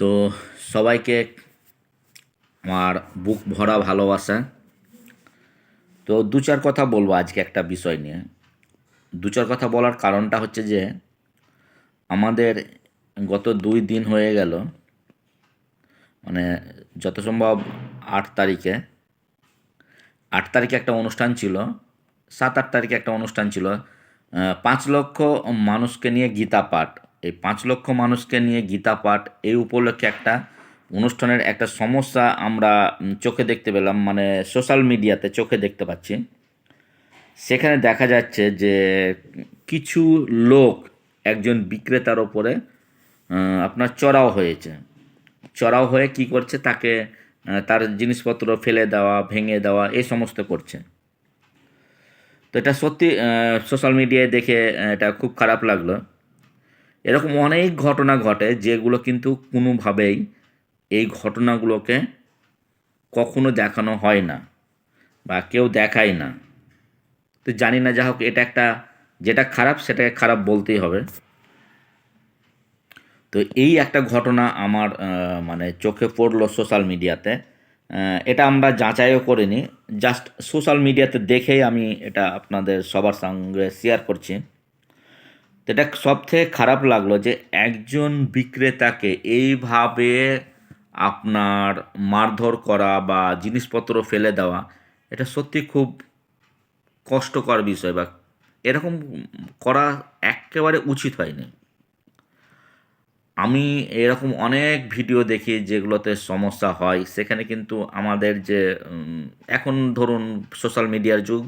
তো সবাইকে আমার বুক ভরা ভালোবাসা। তো দু চার কথা বলব আজকে একটা বিষয় নিয়ে। দু চার কথা বলার কারণটা হচ্ছে যে, আমাদের গত দুই দিন হয়ে গেল মানে যত সম্ভব আট তারিখে। আট তারিখে একটা অনুষ্ঠান ছিল, সাত আট তারিখে একটা অনুষ্ঠান ছিল। পাঁচ লক্ষ মানুষকে নিয়ে গীতা পাঠ এই পাঁচ লক্ষ মানুষকে নিয়ে গীতা পাঠ, এই উপলক্ষে একটা অনুষ্ঠানের একটা সমস্যা আমরা চোখে দেখতে পেলাম মানে সোশ্যাল মিডিয়াতে চোখে দেখতে পাচ্ছি। সেখানে দেখা যাচ্ছে যে কিছু লোক একজন বিক্রেতার ওপরে আপনার চড়াও হয়েছে। চড়াও হয়ে কি করছে? তাকে তার জিনিসপত্র ফেলে দেওয়া, ভেঙে দেওয়া, এই সমস্ত করছে। তো এটা সত্যি সোশ্যাল মিডিয়ায় দেখে এটা খুব খারাপ লাগল। এরকম অনেক ঘটনা ঘটে যেগুলো কিন্তু কোনোভাবেই এই ঘটনাগুলোকে কখনো দেখানো হয় না বা কেউ দেখায় না। তো জানি না যা হোক, এটা একটা যেটা খারাপ সেটাকে খারাপ বলতেই হবে। তো এই একটা ঘটনা আমার মানে চোখে পড়ল সোশ্যাল মিডিয়াতে। এটা আমরা যাচাইও করিনি। জাস্ট সোশ্যাল মিডিয়াতে দেখেই আমি এটা আপনাদের সবার সঙ্গে শেয়ার করছি। এটা সবথেকে খারাপ লাগল যে একজন বিক্রেতাকে এইভাবে আপনার মারধর করা বা জিনিসপত্র ফেলে দেওয়া, এটা সত্যি খুব কষ্টকর বিষয় বা এরকম করা একেবারে উচিত হয়নি। আমি এরকম অনেক ভিডিও দেখি যেগুলোতে সমস্যা হয়, সেখানে কিন্তু আমাদের যে এখন ধরুন সোশ্যাল মিডিয়ার যুগ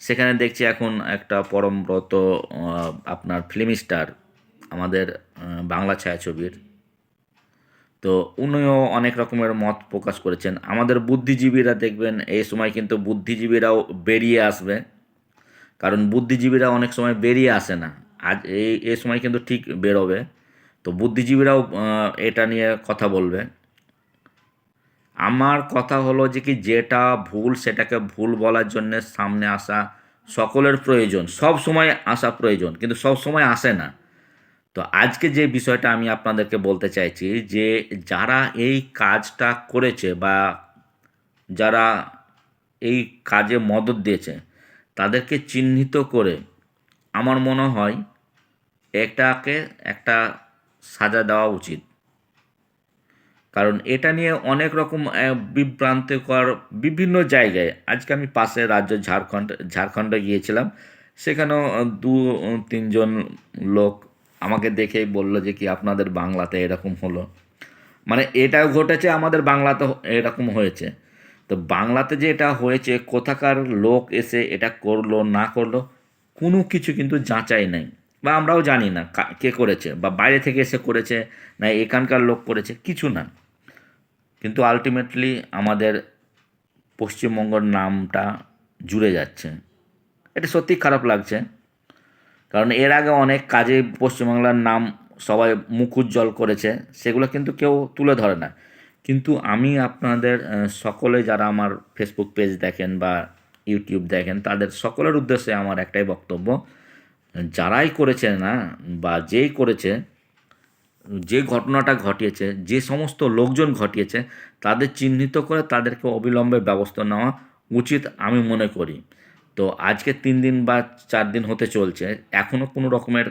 সেখানে দেখছি এখন একটা পরমব্রত আপনার ফিল্ম স্টার আমাদের বাংলা ছায়াছবির। তো উনিও অনেক রকমের মত প্রকাশ করেছেন। আমাদের বুদ্ধিজীবীরা দেখবেন, এই সময় কিন্তু বুদ্ধিজীবীরাও বেরিয়ে আসবে। কারণ বুদ্ধিজীবীরা অনেক সময় বেরিয়ে আসে না। আজ এই এই সময় কিন্তু ঠিক বেরোবে। তো বুদ্ধিজীবীরাও এটা নিয়ে কথা বলবে। আমার কথা হলো যে কি যেটা ভুল সেটাকে ভুল বলার জন্য সামনে আসা সকলের প্রয়োজন, সব সময় আসা প্রয়োজন, কিন্তু সব সময় আসে না। তো আজকে যে বিষয়টা আমি আপনাদেরকে বলতে চাইছি যে যারা এই কাজটা করেছে বা যারা এই কাজে মদত দিয়েছে, তাদেরকে চিহ্নিত করে আমার মনে হয় এটাকে একটা সাজা দেওয়া উচিত। কারণ এটা নিয়ে অনেক রকম বিভ্রান্তিকর বিভিন্ন জায়গায়। আজকে আমি পাশে রাজ্য ঝাড়খণ্ড, ঝাড়খণ্ডে গিয়েছিলাম। সেখানেও দু তিনজন লোক আমাকে দেখেই বলল যে কি আপনাদের বাংলাতে এরকম হলো। মানে এটাও ঘটেছে, আমাদের বাংলাতে এরকম হয়েছে। তো বাংলাতে যে এটা হয়েছে, কোথাকার লোক এসে এটা করল, না করল, কোনো কিছু কিন্তু যাচাই নাই। বা আমরাও জানি না কে করেছে, বা বাইরে থেকে এসে করেছে, না এখানকার লোক করেছে, কিছু না। কিন্তু আলটিমেটলি আমাদের পশ্চিমবঙ্গর নামটা জুড়ে যাচ্ছে। এটা সত্যি খারাপ লাগছে। কারণ এর আগে অনেক কাজে পশ্চিমবাংলার নাম সবাই মুখ উজ্জ্বল করেছে, সেগুলো কিন্তু কেউ তুলে ধরে না। কিন্তু আমি আপনাদের সকলে যারা আমার ফেসবুক পেজ দেখেন বা ইউটিউব দেখেন, তাদের সকলের উদ্দেশ্যে আমার একটাই বক্তব্য, যারাই করেছে না বা যেই করেছে যে ঘটনাটা ঘটিয়েছে, যে সমস্ত লোকজন ঘটিয়েছে, তাদের চিহ্নিত করে তাদেরকে অবিলম্বে ব্যবস্থা নেওয়া উচিত আমি মনে করি। তো আজকে তিন দিন বা চার দিন হতে চলছে এখনও কোনো রকমের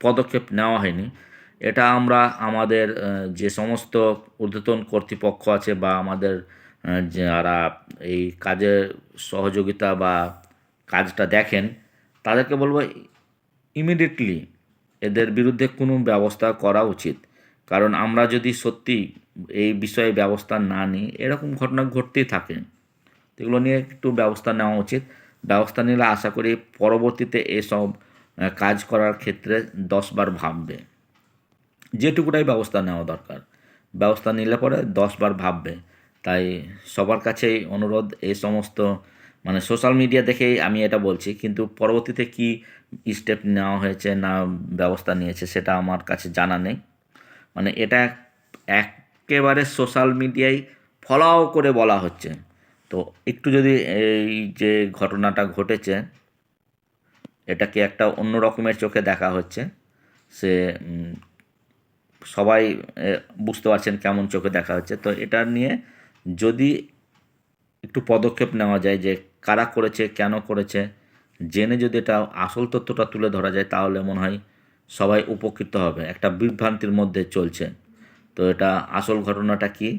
পদক্ষেপ নেওয়া হয়নি। এটা আমরা আমাদের যে সমস্ত ঊর্ধ্বতন কর্তৃপক্ষ আছে বা আমাদের যারা এই কাজে সহযোগিতা বা কাজটা দেখেন, তাদেরকে বলব ইমিডিয়েটলি এদের বিরুদ্ধে কোনো ব্যবস্থা করা উচিত। কারণ আমরা যদি সত্যি এই বিষয়ে ব্যবস্থা না নিই, এরকম ঘটনা ঘটতেই থাকে। এগুলো নিয়ে একটু ব্যবস্থা নেওয়া উচিত। ব্যবস্থা নিলে আশা করি পরবর্তীতে এসব কাজ করার ক্ষেত্রে দশবার ভাববে। যেটুকুটাই ব্যবস্থা নেওয়া দরকার। ব্যবস্থা নিলে পরে দশবার ভাববে। তাই সবার কাছেই অনুরোধ, এই সমস্ত মানে সোশ্যাল মিডিয়া দেখেই আমি এটা বলছি। কিন্তু পরবর্তীতে কি স্টেপ নেওয়া হয়েছে না ব্যবস্থা নিয়েছে সেটা আমার কাছে জানা নেই। মানে এটা একেবারে সোশ্যাল মিডিয়ায় ফলাও করে বলা হচ্ছে। তো একটু যদি এই যে ঘটনাটা ঘটেছে, এটাকে একটা অন্য রকমের চোখে দেখা হচ্ছে। সে সবাই বুঝতে পারছেন কেমন চোখে দেখা হচ্ছে। তো এটা নিয়ে যদি একটু পদক্ষেপ নেওয়া যায় যে কারা করেছে, কেন করেছে জেনে যদি এটা আসল তথ্যটা তুলে ধরা যায়, তাহলে মনে হয় সবাই উপকৃত হবে। একটা বিভ্রান্তির মধ্যে চলছে। তো এটা আসল ঘটনাটা কি?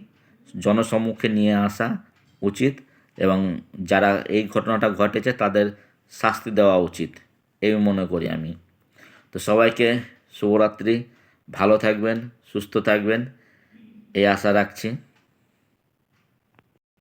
জনসম্মুখে নিয়ে আসা উচিত এবং যারা এই ঘটনাটা ঘটেছে, তাদের শাস্তি দেওয়া উচিত। এই মনে করি আমি। তো সবাইকে শুভরাত্রি। ভালো থাকবেন, সুস্থ থাকবেন। এই আশা রাখছি।